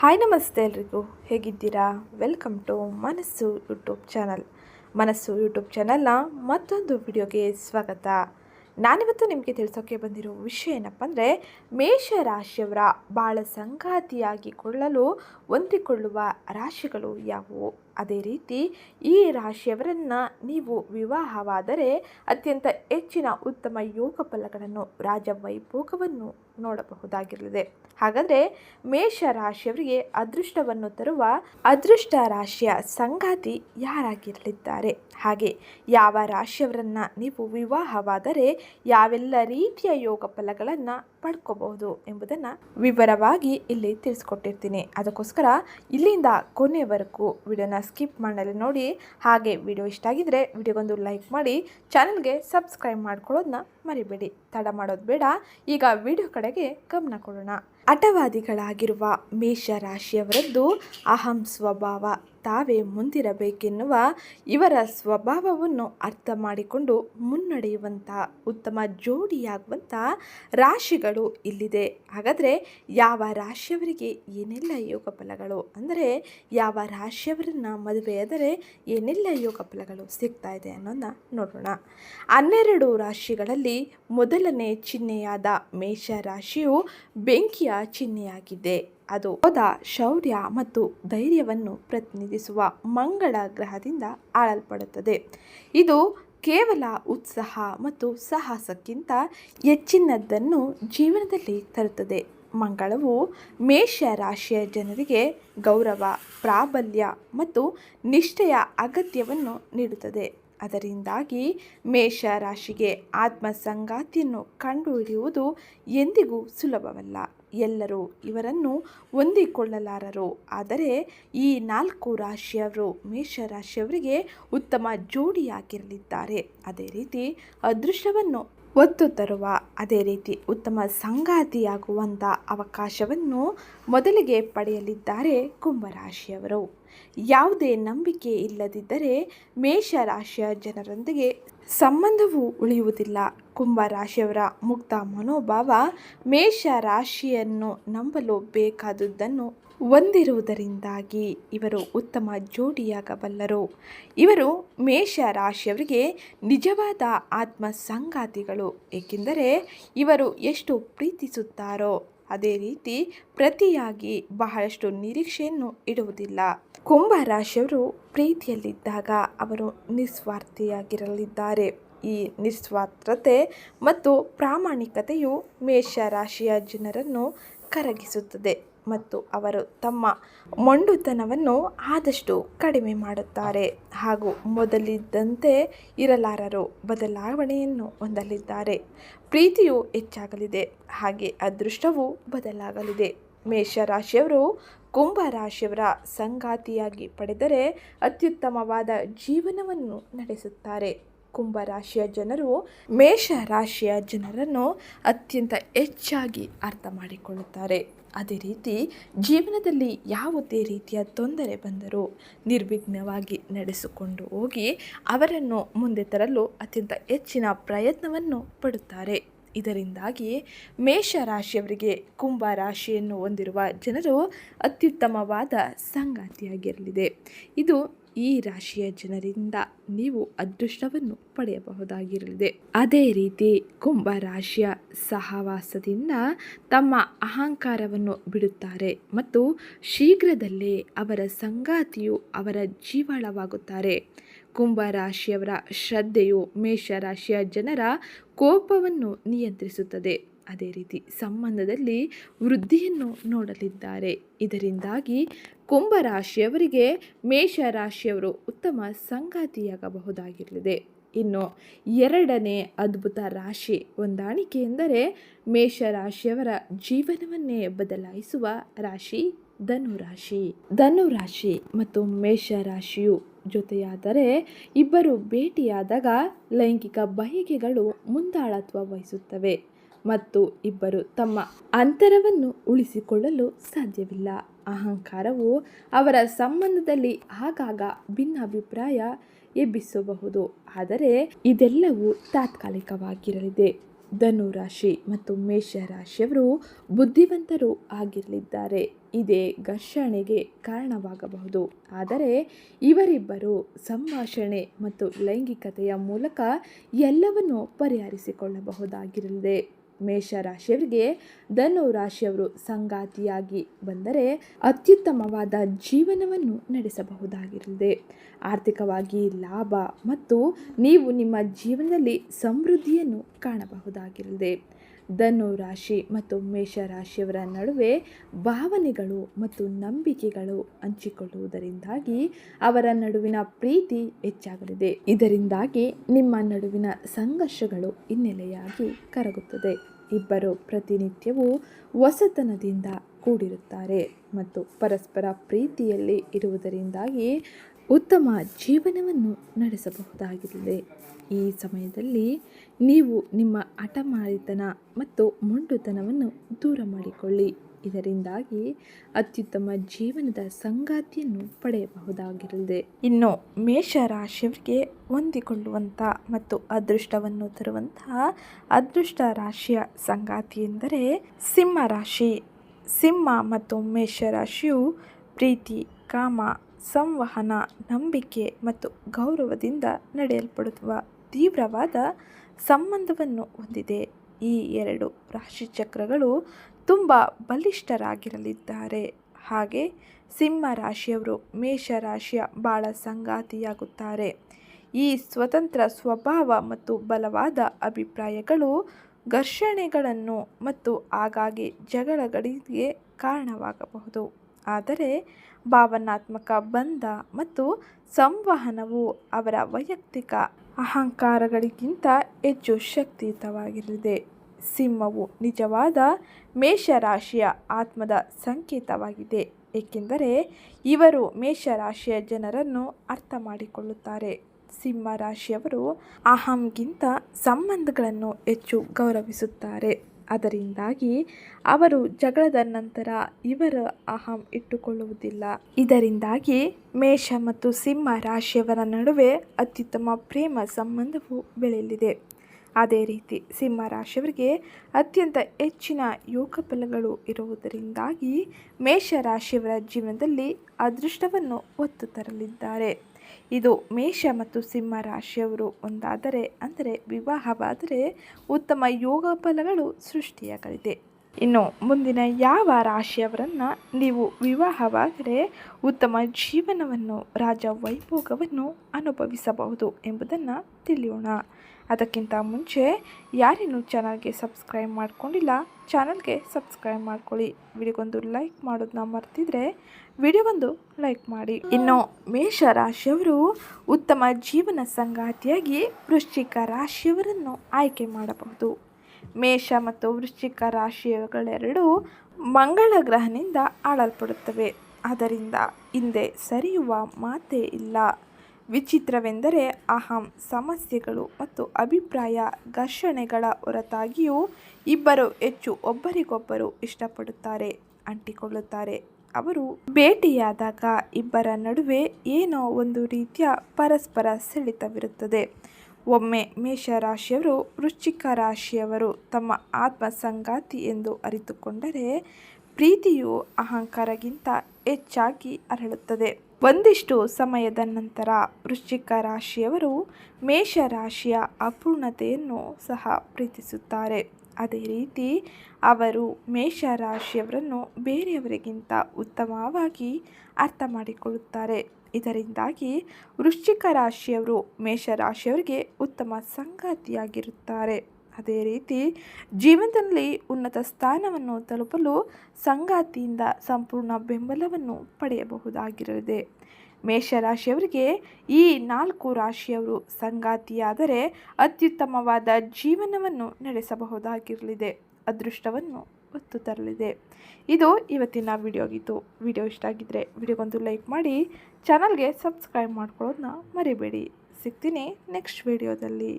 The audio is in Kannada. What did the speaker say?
ಹಾಯ್ ನಮಸ್ತೆ ಎಲ್ರಿಗೂ. ಹೇಗಿದ್ದೀರಾ? Welcome to Manassu YouTube channel. Manassu YouTube ಚಾನಲ್ನ ಮತ್ತೊಂದು ವಿಡಿಯೋಗೆ ಸ್ವಾಗತ. ನಾನಿವತ್ತು ನಿಮಗೆ ತಿಳಿಸೋಕ್ಕೆ ಬಂದಿರೋ ವಿಷಯ ಏನಪ್ಪ ಅಂದರೆ, ಮೇಷರಾಶಿಯವರ ಬಾಳ ಸಂಗಾತಿಯಾಗಿ ಕೊಳ್ಳಲು ಹೊಂದಿಕೊಳ್ಳುವ ರಾಶಿಗಳು ಯಾವುವು? ಅದೇ ರೀತಿ, ಈ ರಾಶಿಯವರನ್ನು ನೀವು ವಿವಾಹವಾದರೆ ಅತ್ಯಂತ ಹೆಚ್ಚಿನ ಉತ್ತಮ ಯೋಗ ಫಲಗಳನ್ನು ರಾಜವೈಭೋಗವನ್ನು ನೋಡಬಹುದಾಗಿರಲಿದೆ. ಹಾಗಾದರೆ ಮೇಷ ರಾಶಿಯವರಿಗೆ ಅದೃಷ್ಟವನ್ನು ತರುವ ಅದೃಷ್ಟ ರಾಶಿಯ ಸಂಗಾತಿ ಯಾರಾಗಿರಲಿದ್ದಾರೆ? ಹಾಗೆ ಯಾವ ರಾಶಿಯವರನ್ನು ನೀವು ವಿವಾಹವಾದರೆ ಯಾವೆಲ್ಲ ರೀತಿಯ ಯೋಗ ಫಲಗಳನ್ನು ಪಡ್ಕೋಬಹುದು ಎಂಬುದನ್ನು ವಿವರವಾಗಿ ಇಲ್ಲಿ ತಿಳಿಸ್ಕೊಟ್ಟಿರ್ತೀನಿ. ಅದಕ್ಕೋಸ್ಕರ ಇಲ್ಲಿಂದ ಕೊನೆಯವರೆಗೂ ವಿಡಿಯೋನ ಸ್ಕಿಪ್ ಮಾಡಲು ನೋಡಿ. ಹಾಗೆ ವಿಡಿಯೋ ಇಷ್ಟ ಆಗಿದ್ರೆ ವಿಡಿಯೋಗೊಂದು ಲೈಕ್ ಮಾಡಿ, ಚಾನಲ್ಗೆ ಸಬ್ಸ್ಕ್ರೈಬ್ ಮಾಡ್ಕೊಳ್ಳೋದನ್ನ ಮರಿಬೇಡಿ. ತಡ ಮಾಡೋದು ಬೇಡ. ಈಗ ವಿಡಿಯೋ ಕಡೆಗೆ ಗಮನ ಕೊಡೋಣ. ಹಠವಾದಿಗಳಾಗಿರುವ ಮೇಷ ರಾಶಿಯವರದ್ದು ಅಹಂ ಸ್ವಭಾವ. ತಾವೇ ಮುಂದಿರಬೇಕೆನ್ನುವ ಇವರ ಸ್ವಭಾವವನ್ನು ಅರ್ಥ ಮಾಡಿಕೊಂಡು ಮುನ್ನಡೆಯುವಂಥ ಉತ್ತಮ ಜೋಡಿಯಾಗುವಂಥ ರಾಶಿಗಳು ಇಲ್ಲಿದೆ. ಹಾಗಾದರೆ ಯಾವ ರಾಶಿಯವರಿಗೆ ಏನೆಲ್ಲ ಯೋಗ ಫಲಗಳು? ಅಂದರೆ ಯಾವ ರಾಶಿಯವರನ್ನು ಮದುವೆಯಾದರೆ ಏನೆಲ್ಲ ಯೋಗ ಫಲಗಳು ಸಿಗ್ತಾ ಇದೆ ಅನ್ನೋದನ್ನ ನೋಡೋಣ. ಹನ್ನೆರಡು ರಾಶಿಗಳಲ್ಲಿ ಮೊದಲನೇ ಚಿಹ್ನೆಯಾದ ಮೇಷ ರಾಶಿಯು ಬೆಂಕಿಯ ಚಿಹ್ನೆಯಾಗಿದೆ ಅದು ಹೋದ ಶೌರ್ಯ ಮತ್ತು ಧೈರ್ಯವನ್ನು ಪ್ರತಿನಿಧಿಸುವ ಮಂಗಳ ಗ್ರಹದಿಂದ ಆಳಲ್ಪಡುತ್ತದೆ. ಇದು ಕೇವಲ ಉತ್ಸಾಹ ಮತ್ತು ಸಾಹಸಕ್ಕಿಂತ ಹೆಚ್ಚಿನದ್ದನ್ನು ಜೀವನದಲ್ಲಿ ತರುತ್ತದೆ. ಮಂಗಳವು ಮೇಷ ರಾಶಿಯ ಜನರಿಗೆ ಗೌರವ, ಪ್ರಾಬಲ್ಯ ಮತ್ತು ನಿಷ್ಠೆಯ ಅಗತ್ಯವನ್ನು ನೀಡುತ್ತದೆ. ಅದರಿಂದಾಗಿ ಮೇಷ ರಾಶಿಗೆ ಆತ್ಮ ಸಂಗಾತಿಯನ್ನು ಕಂಡುಹಿಡಿಯುವುದು ಎಂದಿಗೂ ಸುಲಭವಲ್ಲ. ಎಲ್ಲರೂ ಇವರನ್ನು ಹೊಂದಿಕೊಳ್ಳಲಾರರು. ಆದರೆ ಈ ನಾಲ್ಕು ರಾಶಿಯವರು ಮೇಷರಾಶಿಯವರಿಗೆ ಉತ್ತಮ ಜೋಡಿಯಾಗಿರಲಿದ್ದಾರೆ. ಅದೇ ರೀತಿ ಅದೃಶ್ಯವನ್ನು ಒತ್ತು ತರುವ, ಅದೇ ರೀತಿ ಉತ್ತಮ ಸಂಗಾತಿಯಾಗುವಂಥ ಅವಕಾಶವನ್ನು ಮೊದಲಿಗೆ ಪಡೆಯಲಿದ್ದಾರೆ ಕುಂಭರಾಶಿಯವರು. ಯಾವುದೇ ನಂಬಿಕೆ ಇಲ್ಲದಿದ್ದರೆ ಮೇಷರಾಶಿಯ ಜನರೊಂದಿಗೆ ಸಂಬಂಧವು ಉಳಿಯುವುದಿಲ್ಲ. ಕುಂಭ ರಾಶಿಯವರ ಮುಕ್ತ ಮನೋಭಾವ ಮೇಷ ರಾಶಿಯನ್ನು ನಂಬಲು ಬೇಕಾದುದನ್ನು ಹೊಂದಿರುವುದರಿಂದಾಗಿ ಇವರು ಉತ್ತಮ ಜೋಡಿಯಾಗಬಲ್ಲರು. ಇವರು ಮೇಷ ರಾಶಿಯವರಿಗೆ ನಿಜವಾದ ಆತ್ಮ ಸಂಗಾತಿಗಳು ಏಕೆಂದರೆ ಇವರು ಎಷ್ಟು ಪ್ರೀತಿಸುತ್ತಾರೋ ಅದೇ ರೀತಿ ಪ್ರತಿಯಾಗಿ ಬಹಳಷ್ಟು ನಿರೀಕ್ಷೆಯನ್ನು ಇಡುವುದಿಲ್ಲ. ಕುಂಭ ರಾಶಿಯವರು ಪ್ರೀತಿಯಲ್ಲಿದ್ದಾಗ ಅವರು ನಿಸ್ವಾರ್ಥಿಯಾಗಿರಲಿದ್ದಾರೆ. ಈ ನಿಸ್ವಾರ್ಥತೆ ಮತ್ತು ಪ್ರಾಮಾಣಿಕತೆಯು ಮೇಷ ರಾಶಿಯ ಜನರನ್ನು ಕರಗಿಸುತ್ತದೆ. ಮತ್ತು ಅವರು ತಮ್ಮ ಮೊಂಡುತನವನ್ನು ಆದಷ್ಟು ಕಡಿಮೆ ಮಾಡುತ್ತಾರೆ. ಹಾಗೂ ಮೊದಲಿದ್ದಂತೆ ಇರಲಾರರು ಬದಲಾವಣೆಯನ್ನು ಹೊಂದಲಿದ್ದಾರೆ. ಪ್ರೀತಿಯು ಹೆಚ್ಚಾಗಲಿದೆ, ಹಾಗೆ ಅದೃಷ್ಟವೂ ಬದಲಾಗಲಿದೆ. ಮೇಷರಾಶಿಯವರು ಕುಂಭ ರಾಶಿಯವರ ಸಂಗಾತಿಯಾಗಿ ಪಡೆದರೆ ಅತ್ಯುತ್ತಮವಾದ ಜೀವನವನ್ನು ನಡೆಸುತ್ತಾರೆ. ಕುಂಭ ರಾಶಿಯ ಜನರು ಮೇಷ ರಾಶಿಯ ಜನರನ್ನು ಅತ್ಯಂತ ಹೆಚ್ಚಾಗಿ ಅರ್ಥ ಮಾಡಿಕೊಳ್ಳುತ್ತಾರೆ. ಅದೇ ರೀತಿ ಜೀವನದಲ್ಲಿ ಯಾವುದೇ ರೀತಿಯ ತೊಂದರೆ ಬಂದರೂ ನಿರ್ವಿಘ್ನವಾಗಿ ನಡೆಸಿಕೊಂಡು ಹೋಗಿ ಅವರನ್ನು ಮುಂದೆ ತರಲು ಅತ್ಯಂತ ಹೆಚ್ಚಿನ ಪ್ರಯತ್ನವನ್ನು ಪಡುತ್ತಾರೆ. ಇದರಿಂದಾಗಿ ಮೇಷ ರಾಶಿಯವರಿಗೆ ಕುಂಭ ರಾಶಿಯನ್ನು ಹೊಂದಿರುವ ಜನರು ಅತ್ಯುತ್ತಮವಾದ ಸಂಗಾತಿಯಾಗಿರಲಿದೆ. ಇದು ಈ ರಾಶಿಯ ಜನರಿಂದ ನೀವು ಅದೃಷ್ಟವನ್ನು ಪಡೆಯಬಹುದಾಗಿರಲಿದೆ. ಅದೇ ರೀತಿ ಕುಂಭ ರಾಶಿಯ ಸಹವಾಸದಿಂದ ತಮ್ಮ ಅಹಂಕಾರವನ್ನು ಬಿಡುತ್ತಾರೆ ಮತ್ತು ಶೀಘ್ರದಲ್ಲೇ ಅವರ ಸಂಗಾತಿಯು ಅವರ ಜೀವಾಳವಾಗುತ್ತಾರೆ. ಕುಂಭ ರಾಶಿಯವರ ಶ್ರದ್ಧೆಯು ಮೇಷರಾಶಿಯ ಜನರ ಕೋಪವನ್ನು ನಿಯಂತ್ರಿಸುತ್ತದೆ. ಅದೇ ರೀತಿ ಸಂಬಂಧದಲ್ಲಿ ವೃದ್ಧಿಯನ್ನು ನೋಡಲಿದ್ದಾರೆ. ಇದರಿಂದಾಗಿ ಕುಂಭರಾಶಿಯವರಿಗೆ ಮೇಷರಾಶಿಯವರು ಉತ್ತಮ ಸಂಗಾತಿಯಾಗಬಹುದಾಗಿರಲಿದೆ. ಇನ್ನು ಎರಡನೇ ಅದ್ಭುತ ರಾಶಿ ಹೊಂದಾಣಿಕೆ ಎಂದರೆ ಮೇಷರಾಶಿಯವರ ಜೀವನವನ್ನೇ ಬದಲಾಯಿಸುವ ರಾಶಿ ಧನುರಾಶಿ ಧನುರಾಶಿ ಮತ್ತು ಮೇಷರಾಶಿಯು ಜೊತೆಯಾದರೆ ಇಬ್ಬರು ಭೇಟಿಯಾದಾಗ ಲೈಂಗಿಕ ಬಯಕೆಗಳು ಮುಂದಾಳತ್ವ ವಹಿಸುತ್ತವೆ. ಮತ್ತು ಇಬ್ಬರು ತಮ್ಮ ಅಂತರವನ್ನು ಉಳಿಸಿಕೊಳ್ಳಲು ಸಾಧ್ಯವಿಲ್ಲ. ಅಹಂಕಾರವು ಅವರ ಸಂಬಂಧದಲ್ಲಿ ಆಗಾಗ ಭಿನ್ನಾಭಿಪ್ರಾಯ ಎಬ್ಬಿಸಬಹುದು. ಆದರೆ ಇದೆಲ್ಲವೂ ತಾತ್ಕಾಲಿಕವಾಗಿರಲಿದೆ. ಧನು ರಾಶಿ ಮತ್ತು ಮೇಷ ರಾಶಿಯವರು ಬುದ್ಧಿವಂತರು ಆಗಿರಲಿದ್ದಾರೆ. ಇದೇ ಘರ್ಷಣೆಗೆ ಕಾರಣವಾಗಬಹುದು. ಆದರೆ ಇವರಿಬ್ಬರು ಸಂಭಾಷಣೆ ಮತ್ತು ಲೈಂಗಿಕತೆಯ ಮೂಲಕ ಎಲ್ಲವನ್ನು ಪರಿಹರಿಸಿಕೊಳ್ಳಬಹುದಾಗಿರಲಿದೆ. ಮೇಷರಾಶಿಯವರಿಗೆ ಧನು ರಾಶಿಯವರು ಸಂಗಾತಿಯಾಗಿ ಬಂದರೆ ಅತ್ಯುತ್ತಮವಾದ ಜೀವನವನ್ನು ನಡೆಸಬಹುದಾಗಿರಲಿದೆ. ಆರ್ಥಿಕವಾಗಿ ಲಾಭ ಮತ್ತು ನೀವು ನಿಮ್ಮ ಜೀವನದಲ್ಲಿ ಸಮೃದ್ಧಿಯನ್ನು ಕಾಣಬಹುದಾಗಿರಲಿದೆ. ಧನು ರಾಶಿ ಮತ್ತು ಮೇಷರಾಶಿಯವರ ನಡುವೆ ಭಾವನೆಗಳು ಮತ್ತು ನಂಬಿಕೆಗಳು ಹಂಚಿಕೊಳ್ಳುವುದರಿಂದಾಗಿ ಅವರ ನಡುವಿನ ಪ್ರೀತಿ ಹೆಚ್ಚಾಗಲಿದೆ. ಇದರಿಂದಾಗಿ ನಿಮ್ಮ ನಡುವಿನ ಸಂಘರ್ಷಗಳು ಹಿನ್ನೆಲೆಯಾಗಿ ಕರಗುತ್ತದೆ. ಇಬ್ಬರು ಪ್ರತಿನಿತ್ಯವೂ ಹೊಸತನದಿಂದ ಕೂಡಿರುತ್ತಾರೆ ಮತ್ತು ಪರಸ್ಪರ ಪ್ರೀತಿಯಲ್ಲಿ ಇರುವುದರಿಂದಾಗಿ ಉತ್ತಮ ಜೀವನವನ್ನು ನಡೆಸಬಹುದಾಗಿದೆ. ಈ ಸಮಯದಲ್ಲಿ ನೀವು ನಿಮ್ಮ ಹಠಮಾರಿತನ ಮತ್ತು ಮೊಂಡುತನವನ್ನು ದೂರ ಮಾಡಿಕೊಳ್ಳಿ. ಇದರಿಂದಾಗಿ ಅತ್ಯುತ್ತಮ ಜೀವನದ ಸಂಗಾತಿಯನ್ನು ಪಡೆಯಬಹುದಾಗಿರಲಿದೆ. ಇನ್ನು ಮೇಷ ರಾಶಿಯವರಿಗೆ ಹೊಂದಿಕೊಳ್ಳುವಂಥ ಮತ್ತು ಅದೃಷ್ಟವನ್ನು ತರುವಂತಹ ಅದೃಷ್ಟ ರಾಶಿಯ ಸಂಗಾತಿ ಎಂದರೆ ಸಿಂಹ ರಾಶಿ. ಸಿಂಹ ಮತ್ತು ಮೇಷರಾಶಿಯು ಪ್ರೀತಿ, ಕಾಮ, ಸಂವಹನ, ನಂಬಿಕೆ ಮತ್ತು ಗೌರವದಿಂದ ನಡೆಯಲ್ಪಡುವ ತೀವ್ರವಾದ ಸಂಬಂಧವನ್ನು ಹೊಂದಿದೆ. ಈ ಎರಡು ರಾಶಿಚಕ್ರಗಳು ತುಂಬ ಬಲಿಷ್ಠರಾಗಿರಲಿದ್ದಾರೆ. ಹಾಗೆ ಸಿಂಹ ರಾಶಿಯವರು ಮೇಷ ರಾಶಿಯ ಬಾಳ ಸಂಗಾತಿಯಾಗುತ್ತಾರೆ. ಈ ಸ್ವತಂತ್ರ ಸ್ವಭಾವ ಮತ್ತು ಬಲವಾದ ಅಭಿಪ್ರಾಯಗಳು ಘರ್ಷಣೆಗಳನ್ನು ಮತ್ತು ಆಗಾಗ್ಗೆ ಜಗಳಗಳಿಗೆ ಕಾರಣವಾಗಬಹುದು. ಆದರೆ ಭಾವನಾತ್ಮಕ ಬಂಧ ಮತ್ತು ಸಂವಹನವು ಅವರ ವೈಯಕ್ತಿಕ ಅಹಂಕಾರಗಳಿಗಿಂತ ಹೆಚ್ಚು ಶಕ್ತಿಯುತವಾಗಿರಲಿದೆ. ಸಿಂಹವು ನಿಜವಾದ ಮೇಷರಾಶಿಯ ಆತ್ಮದ ಸಂಕೇತವಾಗಿದೆ. ಏಕೆಂದರೆ ಇವರು ಮೇಷರಾಶಿಯ ಜನರನ್ನು ಅರ್ಥ ಮಾಡಿಕೊಳ್ಳುತ್ತಾರೆ. ಸಿಂಹ ರಾಶಿಯವರು ಅಹಂಗಿಂತ ಸಂಬಂಧಗಳನ್ನು ಹೆಚ್ಚು ಗೌರವಿಸುತ್ತಾರೆ. ಅದರಿಂದಾಗಿ ಅವರು ಜಗಳದ ನಂತರ ಇವರ ಅಹಂ ಇಟ್ಟುಕೊಳ್ಳುವುದಿಲ್ಲ. ಇದರಿಂದಾಗಿ ಮೇಷ ಮತ್ತು ಸಿಂಹ ರಾಶಿಯವರ ನಡುವೆ ಅತ್ಯುತ್ತಮ ಪ್ರೇಮ ಸಂಬಂಧವು ಬೆಳೆಯಲಿದೆ. ಅದೇ ರೀತಿ ಸಿಂಹ ರಾಶಿಯವರಿಗೆ ಅತ್ಯಂತ ಹೆಚ್ಚಿನ ಯೋಗ ಫಲಗಳು ಇರುವುದರಿಂದಾಗಿ ಮೇಷ ರಾಶಿಯವರ ಜೀವನದಲ್ಲಿ ಅದೃಷ್ಟವನ್ನು ಒತ್ತು ತರಲಿದ್ದಾರೆ. ಇದು ಮೇಷ ಮತ್ತು ಸಿಂಹ ರಾಶಿಯವರು ಒಂದಾದರೆ, ಅಂದರೆ ವಿವಾಹವಾದರೆ ಉತ್ತಮ ಯೋಗ ಫಲಗಳು ಸೃಷ್ಟಿಯಾಗಲಿದೆ. ಇನ್ನು ಮುಂದಿನ ಯಾವ ರಾಶಿಯವರನ್ನು ನೀವು ವಿವಾಹವಾದರೆ ಉತ್ತಮ ಜೀವನವನ್ನು, ರಾಜ ವೈಭೋಗವನ್ನು ಅನುಭವಿಸಬಹುದು ಎಂಬುದನ್ನು ತಿಳಿಯೋಣ. ಅದಕ್ಕಿಂತ ಮುಂಚೆ ಯಾರೇನು ಚಾನಲ್ಗೆ ಸಬ್ಸ್ಕ್ರೈಬ್ ಮಾಡಿಕೊಂಡಿಲ್ಲ, ಚಾನಲ್ಗೆ ಸಬ್ಸ್ಕ್ರೈಬ್ ಮಾಡ್ಕೊಳ್ಳಿ. ವಿಡಿಯೋಗೊಂದು ಲೈಕ್ ಮಾಡೋದನ್ನ ಮರ್ತಿದ್ರೆ ವಿಡಿಯೋಗೊಂದು ಲೈಕ್ ಮಾಡಿ. ಇನ್ನು ಮೇಷ ರಾಶಿಯವರು ಉತ್ತಮ ಜೀವನ ಸಂಗಾತಿಯಾಗಿ ವೃಶ್ಚಿಕ ರಾಶಿಯವರನ್ನು ಆಯ್ಕೆ ಮಾಡಬಹುದು. ಮೇಷ ಮತ್ತು ವೃಶ್ಚಿಕ ರಾಶಿಗಳೆರಡೂ ಮಂಗಳ ಗ್ರಹನಿಂದ ಆಳಲ್ಪಡುತ್ತವೆ. ಅದರಿಂದ ಹಿಂದೆ ಸರಿಯುವ ಮಾತೇ ಇಲ್ಲ. ವಿಚಿತ್ರವೆಂದರೆ ಅಹಂ ಸಮಸ್ಯೆಗಳು ಮತ್ತು ಅಭಿಪ್ರಾಯ ಘರ್ಷಣೆಗಳ ಹೊರತಾಗಿಯೂ ಇಬ್ಬರು ಹೆಚ್ಚು ಒಬ್ಬರಿಗೊಬ್ಬರು ಇಷ್ಟಪಡುತ್ತಾರೆ, ಅಂಟಿಕೊಳ್ಳುತ್ತಾರೆ. ಅವರು ಭೇಟಿಯಾದಾಗ ಇಬ್ಬರ ನಡುವೆ ಏನೋ ಒಂದು ರೀತಿಯ ಪರಸ್ಪರ ಸೆಳೆತವಿರುತ್ತದೆ. ಒಮ್ಮೆ ಮೇಷರಾಶಿಯವರು, ವೃಶ್ಚಿಕ ರಾಶಿಯವರು ತಮ್ಮ ಆತ್ಮ ಸಂಗಾತಿ ಎಂದು ಅರಿತುಕೊಂಡರೆ ಪ್ರೀತಿಯು ಅಹಂಕಾರಗಿಂತ ಹೆಚ್ಚಾಗಿ ಅರಳುತ್ತದೆ. ಒಂದಿಷ್ಟು ಸಮಯದ ನಂತರ ವೃಶ್ಚಿಕ ರಾಶಿಯವರು ಮೇಷರಾಶಿಯ ಅಪೂರ್ಣತೆಯನ್ನು ಸಹ ಪ್ರೀತಿಸುತ್ತಾರೆ. ಅದೇ ರೀತಿ ಅವರು ಮೇಷ ರಾಶಿಯವರನ್ನು ಬೇರೆಯವರಿಗಿಂತ ಉತ್ತಮವಾಗಿ ಅರ್ಥ ಮಾಡಿಕೊಳ್ಳುತ್ತಾರೆ. ಇದರಿಂದಾಗಿ ವೃಶ್ಚಿಕ ರಾಶಿಯವರು ಮೇಷ ರಾಶಿಯವರಿಗೆ ಉತ್ತಮ ಸಂಗಾತಿಯಾಗಿರುತ್ತಾರೆ. ಅದೇ ರೀತಿ ಜೀವನದಲ್ಲಿ ಉನ್ನತ ಸ್ಥಾನವನ್ನು ತಲುಪಲು ಸಂಗಾತಿಯಿಂದ ಸಂಪೂರ್ಣ ಬೆಂಬಲವನ್ನು ಪಡೆಯಬಹುದಾಗಿರಲಿದೆ. ಮೇಷರಾಶಿಯವರಿಗೆ ಈ ನಾಲ್ಕು ರಾಶಿಯವರು ಸಂಗಾತಿಯಾದರೆ ಅತ್ಯುತ್ತಮವಾದ ಜೀವನವನ್ನು ನಡೆಸಬಹುದಾಗಿರಲಿದೆ. ಅದೃಷ್ಟವನ್ನು ಒತ್ತು ತರಲಿದೆ. ಇದು ಇವತ್ತಿನ ವಿಡಿಯೋ ಆಗಿತ್ತು ವಿಡಿಯೋ ಇಷ್ಟ ಆಗಿದ್ದರೆ ವಿಡಿಯೋಗೊಂದು ಲೈಕ್ ಮಾಡಿ, ಚಾನಲ್ಗೆ ಸಬ್ಸ್ಕ್ರೈಬ್ ಮಾಡ್ಕೊಳ್ಳೋದನ್ನ ಮರಿಬೇಡಿ. ಸಿಗ್ತೀನಿ ನೆಕ್ಸ್ಟ್ ವಿಡಿಯೋದಲ್ಲಿ.